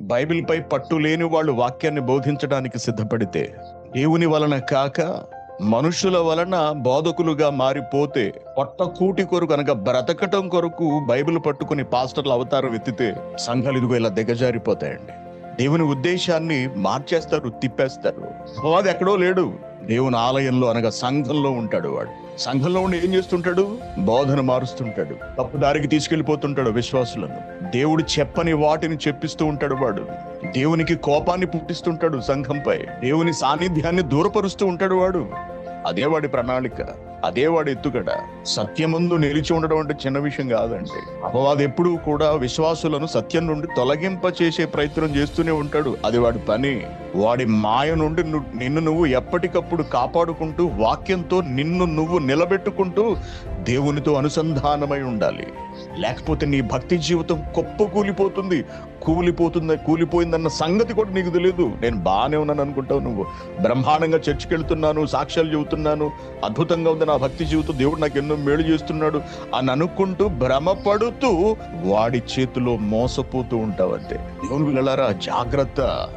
బైబిల్పై పట్టు లేని వాళ్ళు వాక్యాన్ని బోధించడానికి సిద్ధపడితే దేవుని వలన కాక మనుషుల వలన బోధకులుగా మారిపోతే పొట్ట కూటి కొరకు అనగా బ్రతకటం కొరకు బైబిల్ పట్టుకుని పాస్టర్లు అవతారం ఎత్తితే సంఘాలు ఇదిగో ఇలా దిగజారిపోతాయండి. దేవుని ఉద్దేశాన్ని మార్చేస్తారు తిప్పేస్తారు. అది ఎక్కడో లేడు. దేవుని ఆలయంలో అనగా సంఘంలో ఉంటాడు వాడు. సంఘంలో ఉండి ఏం చేస్తుంటాడు? బోధన మారుస్తుంటాడు. తప్పు దారికి తీసుకెళ్ళిపోతుంటాడు విశ్వాసులను. దేవుడు చెప్పని వాటిని చెప్పిస్తూ ఉంటాడు వాడు. దేవునికి కోపాన్ని పుట్టిస్తుంటాడు సంఘంపై. దేవుని సాన్నిధ్యాన్ని దూరపరుస్తూ ఉంటాడు వాడు. అదే వాడి ప్రణాళిక. అదే వాడి ఎత్తుగడ. సత్యముందు నిలిచి ఉండడం అంటే చిన్న విషయం కాదండి. అపవాది ఎప్పుడూ కూడా విశ్వాసులను సత్యం నుండి తొలగింప చేసే ప్రయత్నం చేస్తూనే ఉంటాడు. అది వాడి పని. వాడి మాయ నుండి నిన్ను నువ్వు ఎప్పటికప్పుడు కాపాడుకుంటూ వాక్యంతో నిన్ను నువ్వు నిలబెట్టుకుంటూ దేవునితో అనుసంధానమై ఉండాలి. లేకపోతే నీ భక్తి జీవితం కుప్ప కూలిపోతుంది. కూలిపోతుంది కూలిపోయిందన్న సంగతి కూడా నీకు తెలియదు నేను బాగానే ఉన్నాను అనుకుంటావు నువ్వు. బ్రహ్మాండంగా చర్చికి వెళ్తున్నాను సాక్ష్యాలు చెబుతున్నాను. అద్భుతంగా ఉంది నా భక్తి జీవితం. దేవుడు నాకు ఎన్నో మేలు చేస్తున్నాడు అని అనుకుంటూ భ్రమపడుతూ వాడి చేతిలో మోసపోతూ ఉంటావంటే దేవుని వెళ్ళారా జాగ్రత్త.